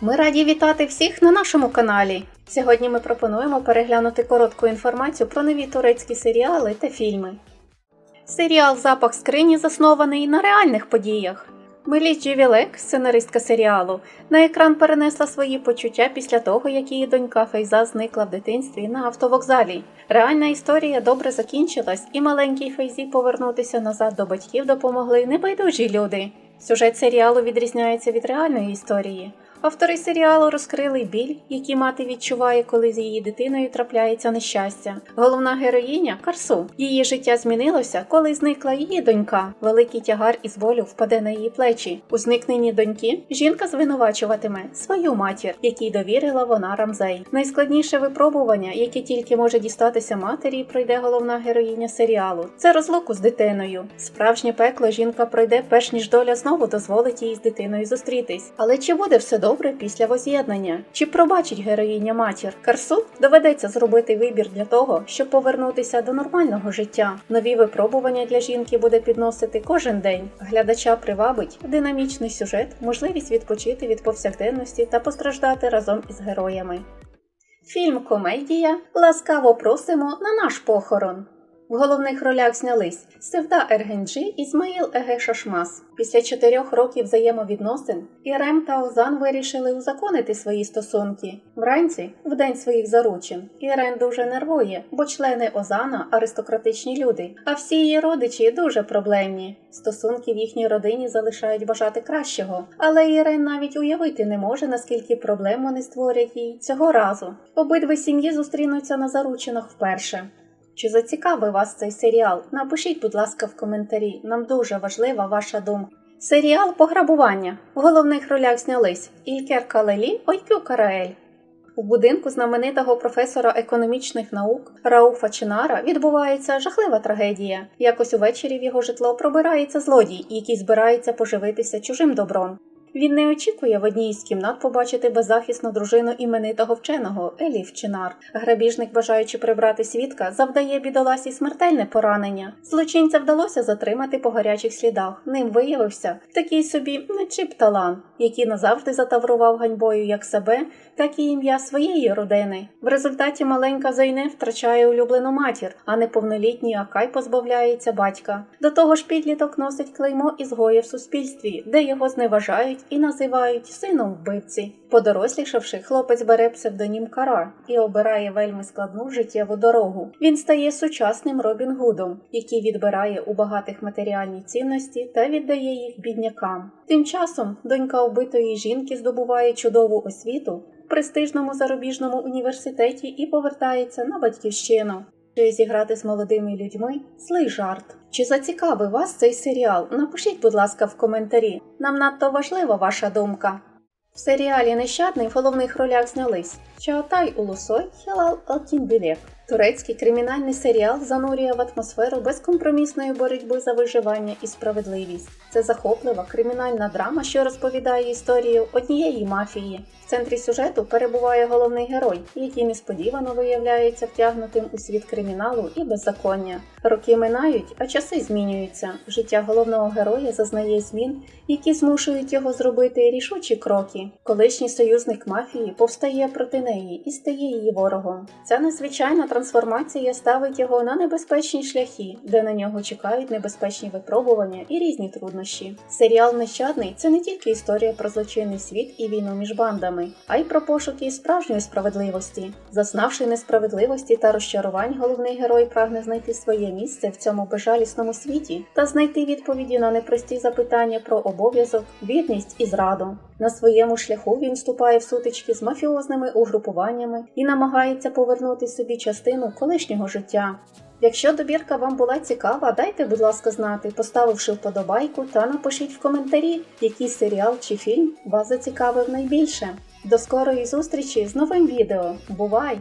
Ми раді вітати всіх на нашому каналі. Сьогодні ми пропонуємо переглянути коротку інформацію про нові турецькі серіали та фільми. Серіал Запах скрині заснований на реальних подіях. Меліс Джівілек, сценаристка серіалу, на екран перенесла свої почуття після того, як її донька Фейза зникла в дитинстві на автовокзалі. Реальна історія добре закінчилась, і маленькій Фейзі повернутися назад до батьків допомогли небайдужі люди. Сюжет серіалу відрізняється від реальної історії. Автори серіалу розкрили біль, який мати відчуває, коли з її дитиною трапляється нещастя. Головна героїня Карсу. Її життя змінилося, коли зникла її донька. Великий тягар із болю впаде на її плечі. У зникненні доньки жінка звинувачуватиме свою матір, якій довірила вона Рамзей. Найскладніше випробування, яке тільки може дістатися матері, пройде головна героїня серіалу. Це розлуку з дитиною. Справжнє пекло жінка пройде, перш ніж доля знову дозволить їй з дитиною зустрітись. Але чи буде все добре після воз'єднання? Чи пробачить героїня матір? Карсу доведеться зробити вибір для того, щоб повернутися до нормального життя. Нові випробування для жінки буде підносити кожен день. Глядача привабить динамічний сюжет, можливість відпочити від повсякденності та постраждати разом із героями. Фільм Комедія Ласкаво просимо на наш похорон. В головних ролях знялись Севда Ергенджі і Ізмаїл Еге Шашмас. Після чотирьох років взаємовідносин Ірем та Озан вирішили узаконити свої стосунки. Вранці, в день своїх заручин, Ірен дуже нервує, бо члени Озана аристократичні люди, а всі її родичі дуже проблемні. Стосунки в їхній родині залишають бажати кращого, але Ірен навіть уявити не може, наскільки проблем вони створять їй цього разу. Обидві сім'ї зустрінуться на заручинах вперше. Чи зацікавив вас цей серіал? Напишіть, будь ласка, в коментарі. Нам дуже важлива ваша думка. Серіал Пограбування. В головних ролях знялись Ількер Калелі, Ойкю Караель. У будинку знаменитого професора економічних наук Рауфа Чинара відбувається жахлива трагедія. Якось увечері в його житло пробирається злодій, який збирається поживитися чужим добром. Він не очікує в одній із кімнат побачити беззахисну дружину іменитого вченого Еліф Чинар. Грабіжник, бажаючи прибрати свідка, завдає бідоласі смертельне поранення. Злочинця вдалося затримати по гарячих слідах. Ним виявився такий собі нечип талан, який назавжди затаврував ганьбою як себе, так і ім'я своєї родини. В результаті маленька Зайне втрачає улюблену матір, а неповнолітній Акай позбавляється батька. До того ж, підліток носить клеймо ізгоя в суспільстві, де його зневажають і називають сином вбивці. Подорослішавши, хлопець бере псевдонім Кара і обирає вельми складну життєву дорогу. Він стає сучасним Робін Гудом, який відбирає у багатих матеріальні цінності та віддає їх біднякам. Тим часом донька убитої жінки здобуває чудову освіту в престижному зарубіжному університеті і повертається на батьківщину. Чи зіграти з молодими людьми злий жарт. Чи зацікавив вас цей серіал? Напишіть, будь ласка, в коментарі. Нам надто важлива ваша думка. В серіалі Нещадний в головних ролях знялись Чаатай Улусой Хілал Алтінбілек. Турецький кримінальний серіал занурює в атмосферу безкомпромісної боротьби за виживання і справедливість. Це захоплива кримінальна драма, що розповідає історію однієї мафії. В центрі сюжету перебуває головний герой, який несподівано виявляється втягнутим у світ криміналу і беззаконня. Роки минають, а часи змінюються. Життя головного героя зазнає змін, які змушують його зробити рішучі кроки. Колишній союзник мафії повстає проти неї і стає її ворогом. Ця незвичайна трансформація ставить його на небезпечні шляхи, де на нього чекають небезпечні випробування і різні труднощі. Серіал Нещадний це не тільки історія про злочинний світ і війну між бандами, а й про пошуки справжньої справедливості. Зазнавши несправедливості та розчарувань, головний герой прагне знайти своє місце в цьому безжалісному світі та знайти відповіді на непрості запитання про обов'язок, вірність і зраду. На своєму шляху він вступає в сутички з мафіозними угрупуваннями і намагається повернути собі частину колишнього життя. Якщо добірка вам була цікава, дайте, будь ласка, знати, поставивши вподобайку та напишіть в коментарі, який серіал чи фільм вас зацікавив найбільше. До скорої зустрічі з новим відео. Бувай!